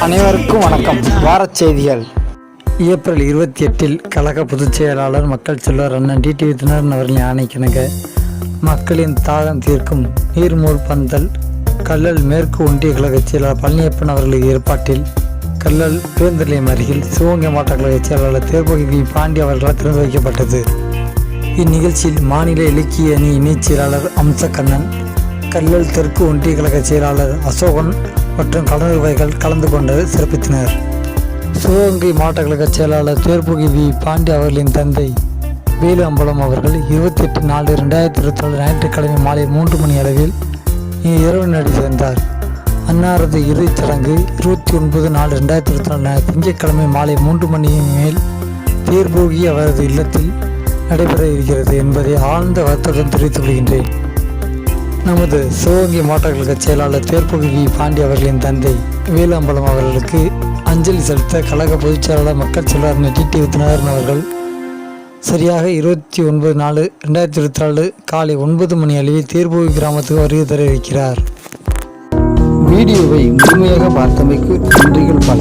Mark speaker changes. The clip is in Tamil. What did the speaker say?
Speaker 1: அனைவருக்கும் வணக்கம். வாரச் செய்திகள். ஏப்ரல் இருபத்தி எட்டில் கழக பொதுச் செயலாளர் மக்கள் செல்வர் அண்ணன் டிடிவி தினகரன் அவர்களின் ஆணைக்கிணங்க மக்களின் தாகம் தீர்க்கும் நீர்மூர் பந்தல் கல்லல் மேற்கு ஒன்றிய கழக செயலாளர் பழனியப்பன் அவர்களது ஏற்பாட்டில் கல்லல் பேருந்து நிலையம் அருகில் சிவகங்கை மாவட்ட கழக செயலாளர் தேர்பகி வி பாண்டி அவர்களால் திறந்து வைக்கப்பட்டது. இந்நிகழ்ச்சியில் மாநில இலக்கிய அணி இணைச் செயலாளர் அம்சக்கண்ணன் கல்லல் தெற்கு ஒன்றிய கழக செயலாளர் அசோகன் மற்றும் கலந்துரைகள் கலந்து கொண்டு சிறப்பித்தனர். சிவகங்கை மாவட்ட கழக செயலாளர் தேர்புகி வி. பாண்டி அவர்களின் தந்தை வேலு அம்பலம் அவர்கள் இருபத்தி எட்டு நாலு ரெண்டாயிரத்தி இருபத்தி நாலு ஞாயிற்றுக்கிழமை மாலை மூன்று மணி அளவில் இரவு நடி சேர்ந்தார். அன்னாரது இறுதிச் சடங்கு இருபத்தி ஒன்பது நாலு ரெண்டாயிரத்தி இருபத்தி நாலு திங்கட்கிழமை மாலை மூன்று மணி மேல் தேர்போகி அவரது இல்லத்தில் நடைபெற இருக்கிறது என்பதை ஆழ்ந்த வருத்தத்துடன் தெரிவித்துக் கொள்கின்றேன். நமது சிவகங்கை மாவட்ட கழக செயலாளர் தேர்புகி வி பாண்டி அவர்களின் தந்தை வேலாம்பலம் அவர்களுக்கு அஞ்சலி செலுத்த கழக பொதுச் செயலாளர் மக்கள் செல்வர் டிடி தினகரன் அவர்கள் சரியாக இருபத்தி ஒன்பது நாலு ரெண்டாயிரத்தி இருபத்தி நாலு காலை ஒன்பது மணி அளவில் தேர்புகி கிராமத்துக்கு வருகை தர இருக்கிறார். வீடியோவை முழுமையாக பார்த்தமைக்கு நன்றிகள் பல.